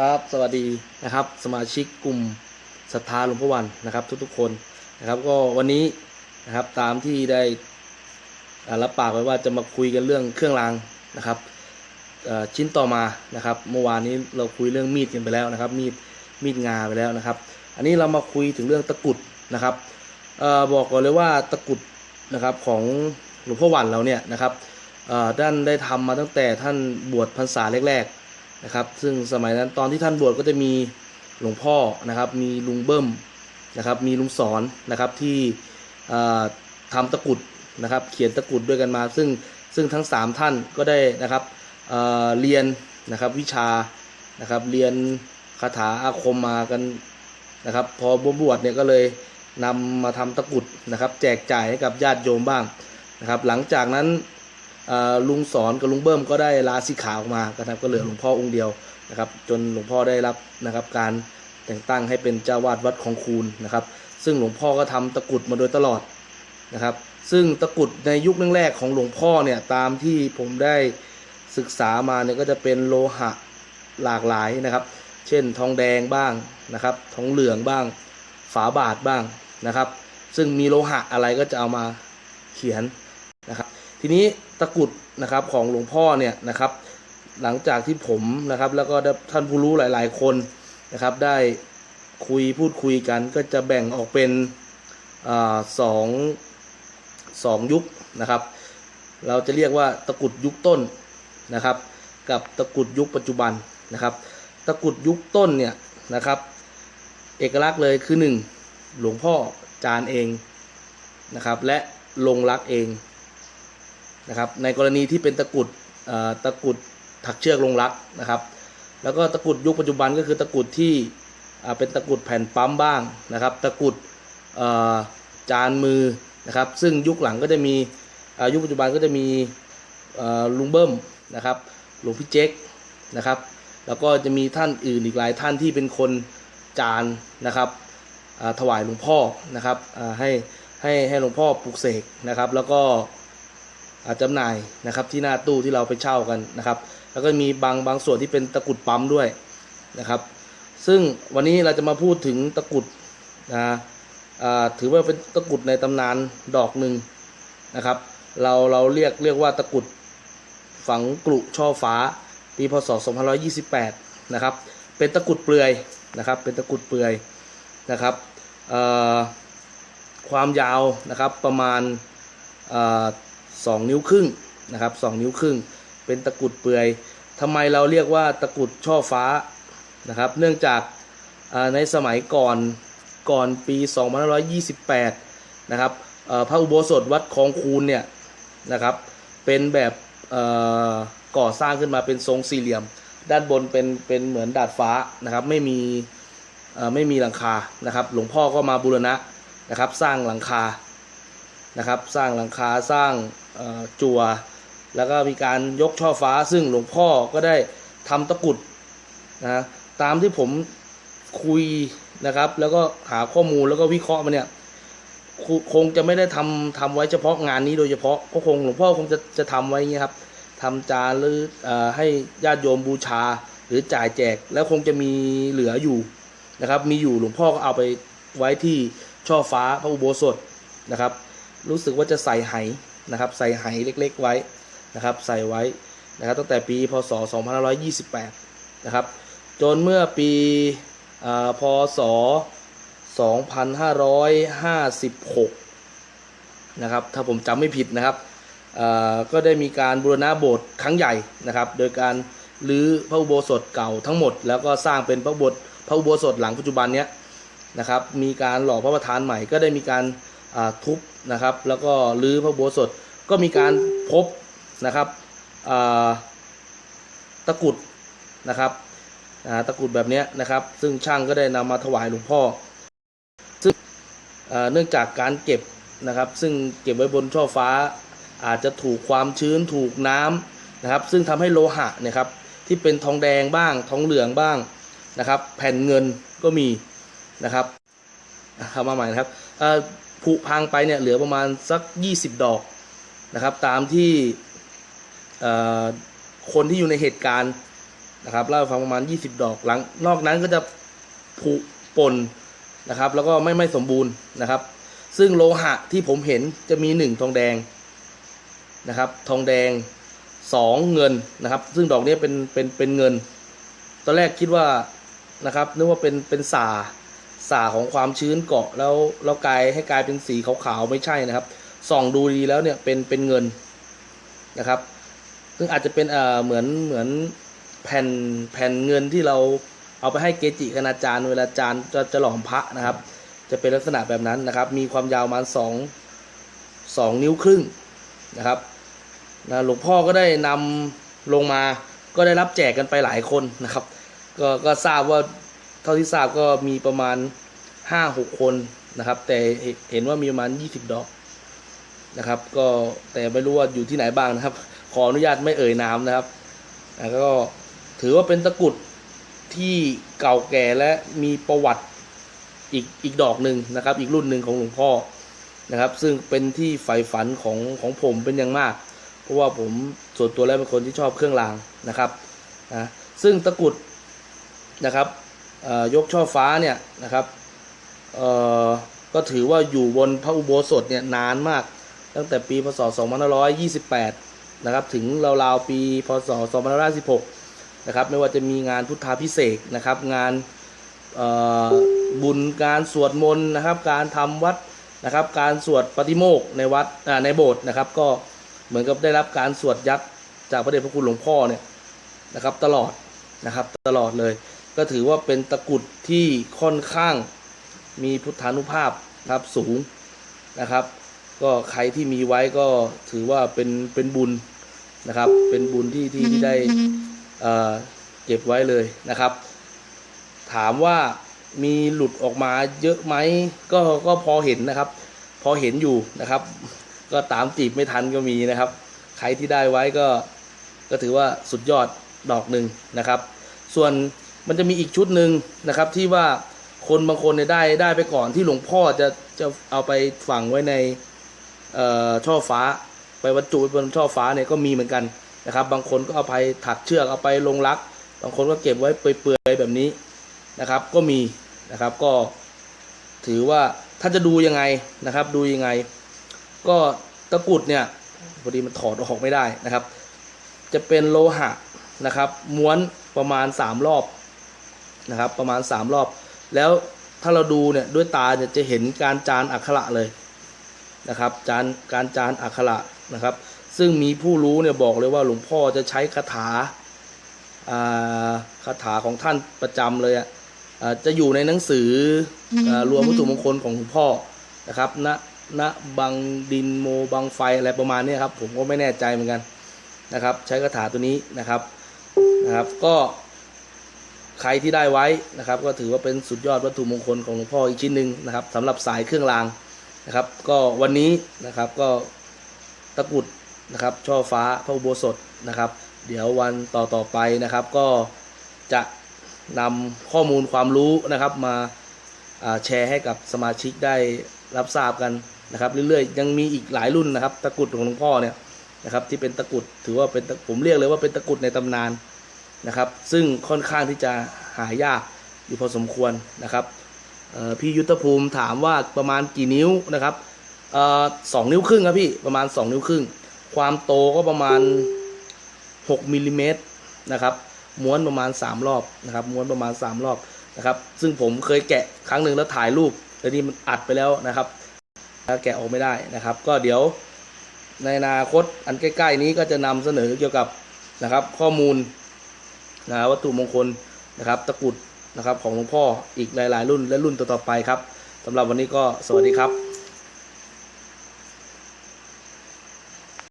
ครับสวัสดีนะครับ สมาชิกกลุ่มศรัทธาหลวงพ่อวันนะครับ ทุกๆคนนะครับ ก็วันนี้นะครับตามที่ได้รับปากไว้ว่าจะมาคุยกันเรื่องเครื่องรางนะครับชิ้นต่อมานะครับ เมื่อวานนี้เราคุยเรื่องมีดกันไปแล้วนะครับ มีดมีดงาไปแล้วนะครับ อันนี้เรามาคุยถึงเรื่องตะกุดนะครับออบอกก่อนเลยว่าตะกุดนะครับของหลวงพ่อวันเราเนี่ยนะครับท่านได้ทำมาตั้งแต่ท่านบวชพรรษาแรกๆ นะครับ ซึ่งสมัยนั้นตอนที่ท่านบวชก็จะมีหลวงพ่อนะครับ มีลุงเบิ้มนะครับ มีลุงสอนนะครับที่เอ่อทำตะกุดนะครับ เขียนตะกุดด้วยกันมา ซึ่งซึ่งทั้งสามท่านก็ได้นะครับเเรียนนะครับวิชานะครับ เรียนคาถาอาคมมากันนะครับ พอบวชเนี่ยก็เลยนำมาทำตะกุดนะครับ แจกจ่ายให้กับญาติโยมบ้างนะครับ หลังจากนั้น ลุงสอนกับลุงเบิ้มก็ได้ลาสิกขาออกมานะครับก็เหลือหลวงพ่อองค์เดียวนะครับ จนหลวงพ่อได้รับนะครับการแต่งตั้งให้เป็นเจ้าวาดวัดของคูณนะครับ ซึ่งหลวงพ่อก็ทำตะกุดมาโดยตลอดนะครับ ซึ่งตะกุดในยุคแรกๆของหลวงพ่อเนี่ยตามที่ผมได้ศึกษามาเนี่ยก็จะเป็นโลหะหลากหลายนะครับ เช่นทองแดงบ้างนะครับ ทองเหลืองบ้าง ฝาบาทบ้างนะครับ ซึ่งมีโลหะอะไรก็จะเอามาเขียนนะครับ ทีนี้ตะกุดนะครับของหลวงพ่อเนี่ยนะครับ หลังจากที่ผมนะครับ แล้วก็ท่านผู้รู้หลาย ๆ คนนะครับ ได้คุยพูดคุยกัน ก็จะแบ่งออกเป็นอสองสองยุคนะครับ เราจะเรียกว่าตะกุดยุคต้นนะครับ กับตะกุดยุคปัจจุบันนะครับ ตะกุดยุคต้นเนี่ยนะครับ เอกลักษณ์เลยคือหนึ่งหลวงพ่อจานเองนะครับ และลงรักเอง นะครับในกรณีที่เป็นตะกุดตะกุดถักเชือกลงรักนะครับ แล้วก็ตะกุดยุคปัจจุบันก็คือตะกุดที่เป็นตะกุดแผ่นปั๊มบ้างนะครับ ตะกุดจานมือนะครับ ซึ่งยุคหลังก็จะมียุคปัจจุบันก็จะมีลุงเบิ้มนะครับหลวงพี่เจ๊กนะครับ แล้วก็จะมีท่านอื่นอีกหลายท่านที่เป็นคนจานนะครับถวายหลวงพ่อนะครับให้ให้ให้หลวงพ่อปลุกเสกนะครับ แล้วก็ อาจำหน่ายนะครับที่หน้าตู้ที่เราไปเช่ากันนะครับ แล้วก็มีบางบางส่วนที่เป็นตะกุดปั๊มด้วยนะครับ ซึ่งวันนี้เราจะมาพูดถึงตะกุดนะถือว่าเป็นตะกุดในตำนานดอกหนึ่งนะครับ เราเราเรียกเรียกว่าตะกุดฝังกลุช่อฟ้าปีพศ 2528 นะครับ เป็นตะกุดเปลือยนะครับ เป็นตะกุดเปลือยนะครับความยาวนะครับประมาณ เอ่อสองนิ้วครึ่งนะครับสองนิ้วครึ่ง เป็นตะกุดเปลือยทำไมเราเรียกว่าตะกุดช่อฟ้านะครับ เนื่องจากในสมัยก่อนก่อนปี 2528 นะครับพระอุโบสถวัดคลองคูนเนี่ยนะครับเป็นแบบก่อสร้างขึ้นมาเป็นทรงสี่เหลี่ยม ด้านบนเป็นเป็นเหมือนดาดฟ้านะครับไม่มีไม่มีหลังคานะครับ หลวงพ่อก็มาบูรณะนะครับ สร้างหลังคานะครับ สร้างหลังคาสร้าง จั่วแล้วก็มีการยกช่อฟ้าซึ่งหลวงพ่อก็ได้ทำตะกรุดนะตามที่ผมคุยนะครับ แล้วก็หาข้อมูลแล้วก็วิเคราะห์มาเนี่ยคงจะไม่ได้ทำทำไว้เฉพาะงานนี้โดยเฉพาะก็คงหลวงพ่อคงจะจะทำไว้เงี้ยครับทำจานหรืออให้ญาติโยมบูชาหรือจ่ายแจก แล้วคงจะมีเหลืออยู่นะครับ มีอยู่หลวงพ่อก็เอาไปไว้ที่ช่อฟ้าพระอุโบสถนะครับ รู้สึกว่าจะใส่ไห นะครับใส่ไหเล็กๆไว้นะครับใส่ไว้นะครับตั้งแต่ปีพศ 2528 นะครับจนเมื่อปีอพศ 2556 นะครับถ้าผมจำไม่ผิดนะครับก็ได้มีการบูรณะโบสถ์ครั้งใหญ่นะครับ โดยการรื้อพระอุโบสถเก่าทั้งหมด แล้วก็สร้างเป็นพระบสถพระอุโบสถหลังปัจจุบันเนี้ยนะครับมีการหล่อพระประธานใหม่ก็ได้มีการทุบ นะครับ แล้วก็รื้อพระโบสถก็มีการพบนะครับตะกรุดนะครับตะกรุดแบบนี้นะครับ ซึ่งช่างก็ได้นำมาถวายหลวงพ่อ ซึ่งเนื่องจากการเก็บนะครับ ซึ่งเก็บไว้บนช่อฟ้า อาจจะถูกความชื้นถูกน้ำนะครับ ซึ่งทำให้โลหะนะครับที่เป็นทองแดงบ้างทองเหลืองบ้างนะครับ แผ่นเงินก็มีนะครับเข้ามาใหม่นะครับ ผุพังไปเนี่ยเหลือประมาณสัก 20 ดอกนะครับตามที่คนที่อยู่ในเหตุการณ์นะครับเล่าฟังประมาณ 20 ดอกหลังนอกนั้นก็จะผุป่นนะครับแล้วก็ไม่ไม่สมบูรณ์นะครับ ซึ่งโลหะที่ผมเห็นจะมีหนึ่งทองแดงนะครับทองแดงสองเงินนะครับ ซึ่งดอกนี้เป็นเป็นเป็นเงิน ตอนแรกคิดว่านะครับนึกว่าเป็นเป็นสาาของความชื้นเกาะแล้วแล้วกลายให้กลายเป็นสีขาวๆไม่ใช่นะครับส่องดูดีแล้วเนี่ยเป็นเป็นเงินนะครับ ซึ่งอาจจะเป็นเอ่อเหมือนเหมือนแผ่นแผ่นเงินที่เราเอาไปให้เกจิคณาจารย์เวลาจารย์จะจะหล่อมพระนะครับ จะเป็นลักษณะแบบนั้นนะครับ มีความยาวประมาณสองสองนิ้วครึ่งนะครับนะหลวงพ่อก็ได้นำลงมาก็ได้รับแจกกันไปหลายคนนะครับ ก็ก็ทราบว่าเท่าที่ทราบก็มีประมาณ ห้าหกคนนะครับ แต่เห็นว่ามีประมาณยี่สิบดอกนะครับ ก็แต่ไม่รู้ว่าอยู่ที่ไหนบ้างนะครับ ขออนุญาตไม่เอ่ยนามนะครับแล้วก็ถือว่าเป็นตะกุดที่เก่าแก่และมีประวัติอีกอีกดอกหนึ่งนะครับ อีกรุ่นหนึ่งของหลวงพ่อนะครับ ซึ่งเป็นที่ใฝ่ฝันของของผมเป็นอย่างมาก เพราะว่าผมส่วนตัวแล้วเป็นคนที่ชอบเครื่องรางนะครับนะซึ่งตะกุดนะครับยกช่อฟ้าเนี่ยนะครับ ก็ถือว่าอยู่บนพระอุโบสถเนี่ยนานมาก ตั้งแต่ปีพศ 2528 นะครับ ถึงราวๆปีพศ 2516 นะครับ ไม่ว่าจะมีงานพุทธาพิเศษนะครับ งานบุญการสวดมนต์นะครับ การทำวัดนะครับ การสวดปฏิโมกข์ในวัดในโบสถ์นะครับ ก็เหมือนกับได้รับการสวดยัดจากพระเดชพระคุณหลวงพ่อเนี่ยนะครับตลอดนะครับตลอดเลย ก็ถือว่าเป็นตะกรุดที่ค่อนข้าง มีพุทธานุภาพนะครับสูงนะครับ ก็ใครที่มีไว้ก็ถือว่าเป็นเป็นบุญนะครับ เป็นบุญที่ที่ที่ได้เอ่อเก็บไว้เลยนะครับ ถามว่ามีหลุดออกมาเยอะไหมก็ก็พอเห็นนะครับ พอเห็นอยู่นะครับ ก็ตามจีบไม่ทันก็มีนะครับ ใครที่ได้ไว้ก็ก็ถือว่าสุดยอดดอกหนึ่งนะครับ ส่วนมันจะมีอีกชุดหนึ่งนะครับที่ว่า คนบางคนเนี่ยได้ได้ไปก่อนที่หลวงพ่อจะจะเอาไปฝังไว้ในช่อฟ้า ไปบรรจุไว้บนช่อฟ้าเนี่ยก็มีเหมือนกันนะครับ บางคนก็เอาไปถักเชือกเอาไปลงรัก บางคนก็เก็บไว้เปื่อยๆแบบนี้นะครับ ก็มีนะครับก็ถือว่าถ้าจะดูยังไงนะครับ ดูยังไง ก็ตะกุดเนี่ยพอดีมันถอดออกไม่ได้นะครับ จะเป็นโลหะนะครับ ม้วนประมาณสามรอบนะครับ ประมาณสามรอบ แล้วถ้าเราดูเนี่ยด้วยตาเนี่ยจะเห็นการจานอักขระเลยนะครับจานการจานอักขระนะครับ ซึ่งมีผู้รู้เนี่ยบอกเลยว่าหลวงพ่อจะใช้คาถาอ่าคาถาของท่านประจำเลยอะอ่าจะอยู่ในหนังสืออ่ารวมวัตถุมงคลของหลวงพ่อนะครับณณบังดินโมบังไฟอะไรประมาณเนี้ยครับผมก็ไม่แน่ใจเหมือนกันนะครับ ใช้คาถาตัวนี้นะครับนะครับ ก็ ใครที่ได้ไว้นะครับ ก็ถือว่าเป็นสุดยอดวัตถุมงคลของหลวงพ่ออีกชิ้นหนึ่งนะครับสำหรับสายเครื่องรางนะครับ ก็วันนี้นะครับก็ตะกุดนะครับช่อฟ้าพระอุโบสถนะครับ เดี๋ยววันต่อต่อไปนะครับ ก็จะนำข้อมูลความรู้นะครับมาแชร์ให้กับสมาชิกได้รับทราบกันนะครับ เรื่อยๆ ยังมีอีกหลายรุ่นนะครับ ตะกุดของหลวงพ่อเนี่ยนะครับที่เป็นตะกุดถือว่าเป็นผมเรียกเลยว่าเป็นตะกุดในตำนาน นะครับ ซึ่งค่อนข้างที่จะหายากอยู่พอสมควรนะครับพี่ยุทธภูมิถามว่าประมาณกี่นิ้วนะครับสองนิ้วครึ่งครับพี่ประมาณสองนิ้วครึ่ง ความโตก็ประมาณหกมิลลิเมตรนะครับม้วนประมาณสามรอบนะครับ ม้วนประมาณสามรอบนะครับ ซึ่งผมเคยแกะครั้งหนึ่งแล้วถ่ายรูปแต่นี่มันอัดไปแล้วนะครับแล้วแกะออกไม่ได้นะครับ ก็เดี๋ยวในอนาคตอันใกล้ ๆ นี้ก็จะนำเสนอเกี่ยวกับนะครับข้อมูล นะวัตถุมงคลนะครับ ตะกรุดนะครับของหลวงพ่ออีกหลาย ๆ รุ่นและรุ่นต่อๆไปครับสำหรับวันนี้ก็สวัสดีครับ